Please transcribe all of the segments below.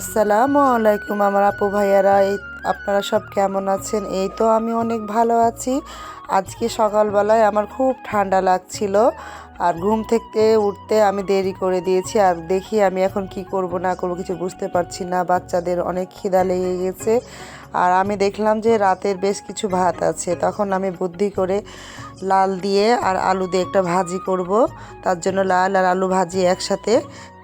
আসসালামু আলাইকুম আমার আপু ভাইয়ারা, এই আপনারা সব কেমন আছেন? এই তো আমি অনেক ভালো আছি। আজকে সকালবেলায় আমার খুব ঠান্ডা লাগছিল আর ঘুম থেকে উঠতে আমি দেরি করে দিয়েছি আর দেখি আমি এখন কি করব না করব কিছু বুঝতে পারছি না। বাচ্চাদের অনেক খিদা লেগে গেছে। আর আমি দেখলাম যে রাতের বেশ কিছু ভাত আছে। তখন আমি বুদ্ধি করে লাল দিয়ে আর আলু দিয়ে একটা ভাজি করব। তার জন্য লাল আর আলু ভাজি একসাথে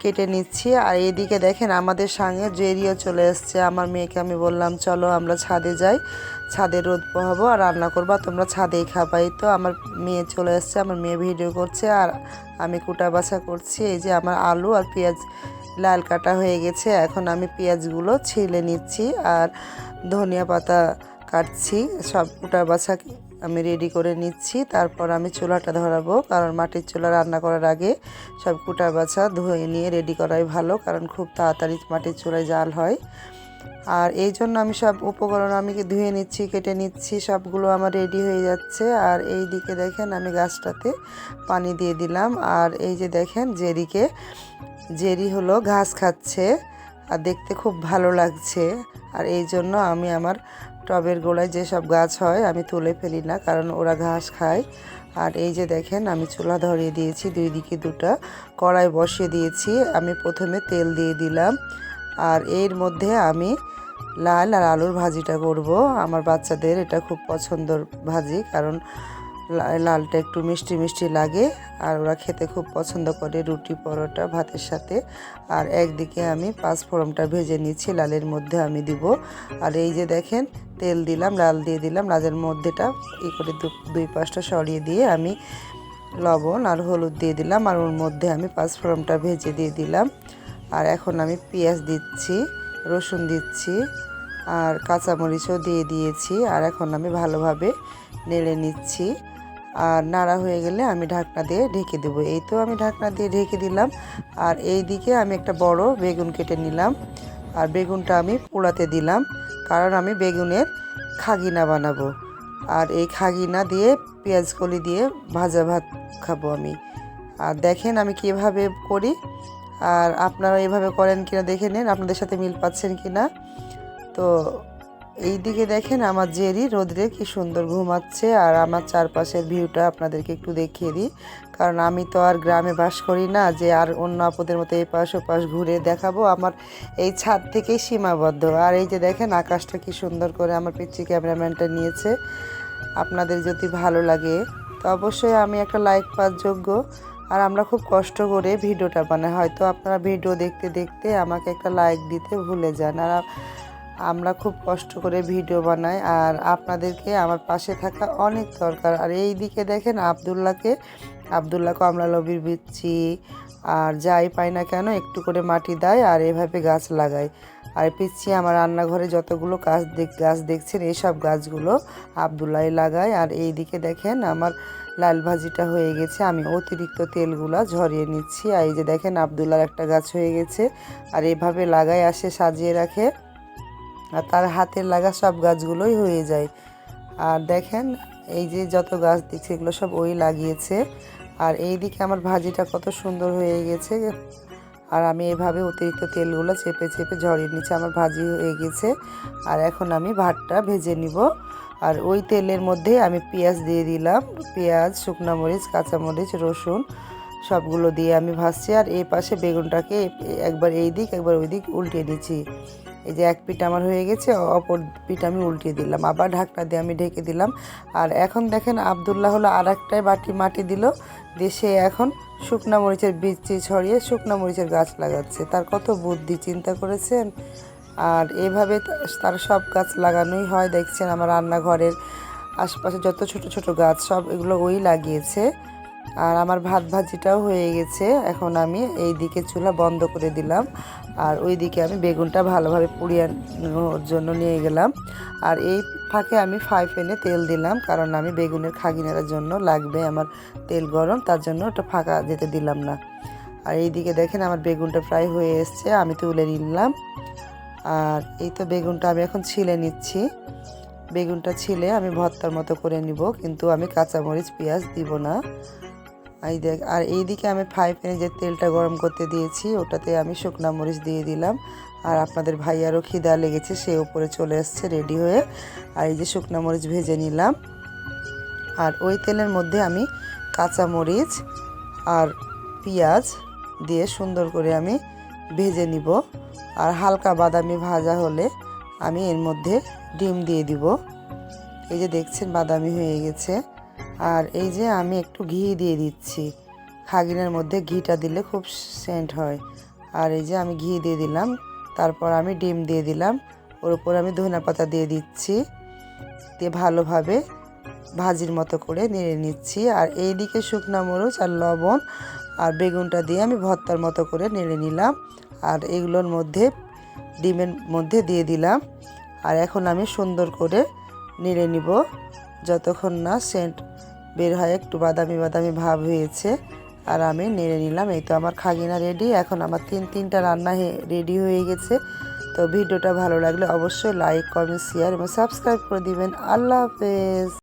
কেটে নিচ্ছি। আর এদিকে দেখেন আমাদের সঙ্গে জেরিও চলে এসছে। আমার মেয়েকে আমি বললাম, চলো আমরা ছাদে যাই। ছাদে রোদ পোহাবো আর রান্না করব। তোমরা ছাদেই খাবাই তো আমার মেয়ে চলে এসছে, আমার মেয়ে ভিডিও করছে। আর আমি কুটা বাছা করছি। এই যে আমার আলু আর পেঁয়াজ লাল কাটা হয়ে গেছে। এখন আমি পেঁয়াজগুলো ছিলে নিচ্ছি আর ধনিয়া পাতা কাটছি। সব কুটা বাছা আমি রেডি করে নিচ্ছি। তারপর আমি চুলাটা ধরাবো, কারণ মাটির চুলা রান্না করার আগে সব কুটা বাছা ধুয়ে নিয়ে রেডি করাই ভালো, কারণ খুব তাড়াতাড়ি মাটির চুলায় জাল হয়। আর এই জন্য আমি সব উপকরণ আমি ধুয়ে নিচ্ছি, কেটে নিচ্ছি, সবগুলো আমার রেডি হয়ে যাচ্ছে। আর এই দিকে দেখেন আমি গাছটাতে পানি দিয়ে দিলাম। আর এই যে দেখেন জেরিকে, জেরি হলো ঘাস খাচ্ছে আর দেখতে খুব ভালো লাগছে। আর এই জন্য আমি আমার টবের গোড়ায় যেসব গাছ হয় আমি তুলে ফেলি না, কারণ ওরা ঘাস খায়। আর এই যে দেখেন আমি চুলা ধরিয়ে দিয়েছি, দুই দিকে দুটা কড়াই বসিয়ে দিয়েছি। আমি প্রথমে তেল দিয়ে দিলাম। আর এর মধ্যে আমি লাল আর আলুর ভাজিটা করব। আমার বাচ্চাদের এটা খুব পছন্দর ভাজি, কারণ লালটা একটু মিষ্টি মিষ্টি লাগে, আর ওরা খেতে খুব পছন্দ করে রুটি, পরোটা, ভাতের সাথে। আর একদিকে আমি পাঁচ পাঁচফোড়নটা ভেজে নিচ্ছি, লালের মধ্যে আমি দিব। আর এই যে দেখেন, তেল দিলাম, লাল দিয়ে দিলাম, লালের মধ্যেটা ই করে দুই পাশটা সরিয়ে দিয়ে আমি লবণ আর হলুদ দিয়ে দিলাম, আর ওর মধ্যে আমি পাঁচ পাঁচফোড়নটা ভেজে দিয়ে দিলাম। আর এখন আমি পেঁয়াজ দিচ্ছি, রসুন দিচ্ছি আর কাঁচামরিচও দিয়ে দিয়েছি আর এখন আমি ভালোভাবে নেড়ে নিচ্ছি। আর নাড়া হয়ে গেলে আমি ঢাকনা দিয়ে ঢেকে দেবো। এই তো আমি ঢাকনা দিয়ে ঢেকে দিলাম। আর এই দিকে আমি একটা বড় বেগুন কেটে নিলাম। আর বেগুনটা আমি পোড়াতে দিলাম কারণ আমি বেগুনের খাগিনা বানাবো। আর এই খাগিনা দিয়ে পেঁয়াজ কলি দিয়ে ভাজা ভাত খাব আমি। আর দেখেন আমি কীভাবে করি। আর আপনারা এভাবে করেন কিনা দেখে নিন, আপনাদের সাথে মিল পাচ্ছেন কিনা। তো এই দিকে দেখেন আমার জেরি রোদ্রে কি সুন্দর ঘুমাচ্ছে, আর আমার চারপাশের ভিউটা আপনাদেরকে একটু দেখিয়ে দিই। কারণ আমি তো আর গ্রামে বাস করি না, যে আর অন্য আপদের মতো এই পাশ ও পাশ ঘুরে দেখাবো আমার এই ছাদ থেকেই সীমাবদ্ধ। আর এই যে দেখেন আকাশটা কি সুন্দর করে আমার পিচ্ছি ক্যামেরাম্যানটা নিয়েছে। আপনাদের যদি ভালো লাগে, তো অবশ্যই আমি একটা লাইক পাওয়ার যোগ্য। আর আমরা খুব কষ্ট করে ভিডিওটা বানাই। হয়তো আপনারা ভিডিও দেখতে দেখতে আমাকে একটা লাইক দিতে ভুলে যান। আর আমরা খুব কষ্ট করে ভিডিও বানাই আর আপনাদেরকে আমার পাশে থাকা অনেক দরকার। আর এই দিকে দেখেন আবদুল্লাহকে, আবদুল্লাহ কমলা লবির বিচ্ছি আর যাই পাই না কেন একটু করে মাটি দেয় আর এভাবে গাছ লাগায়। আর পিচ্ছি আমার রান্নাঘরে যতগুলো গাছ দেখ, গাছ দেখছেন এইসব গাছগুলো আবদুল্লাহ লাগায়। আর এই দিকে দেখেন আমার লাল ভাজিটা হয়ে গেছে। আমি অতিরিক্ত তেলগুলা ঝরিয়ে নিচ্ছি। আর এই যে দেখেন আবদুল্লার একটা গাছ হয়ে গেছে। আর এভাবে লাগায় আসে, সাজিয়ে রাখে। আর তার হাতের লাগা সব গাছগুলোই হয়ে যায়। আর দেখেন, এই যে যত গাছ দিচ্ছে এগুলো সব ওই লাগিয়েছে। আর এই দিকে আমার ভাজিটা কত সুন্দর হয়ে গেছে। আর আমি এভাবে অতিরিক্ত তেলগুলো চেপে চেপে ঝরিয়ে নিচ্ছি আমার ভাজি হয়ে গেছে। আর এখন আমি ভাতটা ভেজে নিব। আর ওই তেলের মধ্যে আমি পেঁয়াজ দিয়ে দিলাম। পেঁয়াজ, শুকনো মরিচ কাঁচামরিচ রসুন সবগুলো দিয়ে আমি ভাজছি। আর এই পাশে বেগুনটাকে একবার এই দিক, একবার ওই দিক উল্টে দিচ্ছি। এই যে এক পিঠ আমার হয়ে গেছে, অপর পিঠ আমি উল্টিয়ে দিলাম। আবার ঢাকনা দিয়ে আমি ঢেকে দিলাম। আর এখন দেখেন আবদুল্লাহ হলো আর একটাই বাটি মাটি দিল। দিয়ে সে এখন শুকনা মরিচের বীজ ছড়িয়ে শুকনা মরিচের গাছ লাগাচ্ছে। তার কত বুদ্ধি, চিন্তা করেছেন? আর এভাবে তার সব গাছ লাগানোই হয়। দেখছেন আমার রান্নাঘরের আশপাশে যত ছোট ছোট গাছ, সব এগুলো ওই লাগিয়েছে। আর আমার ভাত ভাজিটাও হয়ে গেছে। এখন আমি এই দিকে চুলা বন্ধ করে দিলাম। আর ওই দিকে আমি বেগুনটা ভালোভাবে পুড়িয়ে জন্য নিয়ে গেলাম। আর এই ফাঁকে আমি ফ্রাই প্যানে তেল দিলাম, কারণ আমি বেগুনের খাগিনার জন্য লাগবে আমার তেল গরম, তার জন্য ওটা ফাঁকা যেতে দিলাম না। আর এই দিকে দেখেন আমার বেগুনটা ফ্রাই হয়ে এসছে, আমি তুলে নিলাম। আর এই তো বেগুনটা আমি এখন ছিলে নিচ্ছি। বেগুনটা ছিলে আমি ভর্তার মতো করে নিব, কিন্তু আমি কাঁচামরিচ, পেঁয়াজ দিব না। এই দেখ, আর এইদিকে আমি ফ্রাই প্যানে যে তেলটা গরম করতে দিয়েছি, ওটাতে আমি শুকনা মরিচ দিয়ে দিলাম। আর আপনাদের ভাইয়ারও খিদা লেগেছে, সে উপরে চলে এসছে রেডি হয়ে। আর এই যে শুকনো মরিচ ভেজে নিলাম। আর ওই তেলের মধ্যে আমি কাঁচা মরিচ আর পেঁয়াজ দিয়ে সুন্দর করে আমি ভেজে নিব। আর হালকা বাদামি ভাজা হলে আমি এর মধ্যে ডিম দিয়ে দিব। এই যে দেখছেন, বাদামি হয়ে গেছে। আর এই যে আমি একটু ঘি দিয়ে দিচ্ছি। খাগিনের মধ্যে ঘিটা দিলে খুব সেন্ট হয়। আর এই যে আমি ঘি দিয়ে দিলাম, তারপর আমি ডিম দিয়ে দিলাম। ওর উপর আমি ধনে পাতা দিয়ে দিচ্ছি। দিয়ে ভালোভাবে ভাজির মতো করে নেড়ে নিচ্ছি। আর এইদিকে শুকনা মরিচ আর লবণ আর বেগুনটা দিয়ে আমি ভর্তার মতো করে নেড়ে নিলাম। আর এগুলোর মধ্যে, ডিমের মধ্যে দিয়ে দিলাম। আর এখন আমি সুন্দর করে নেড়ে নিব, যতক্ষণ না সেন্ট বের হয়, একটু বাদামি বাদামি ভাব হয়েছে। আর আমি নেড়ে নিলাম, এই তো আমার খাগিনা রেডি এখন আমার তিন, তিনটা রান্না রেডি হয়ে গেছে। তো ভিডিওটা ভালো লাগলে অবশ্যই লাইক কমেন্ট শেয়ার এবং সাবস্ক্রাইব করে দিবেন। আল্লাহ হাফেজ।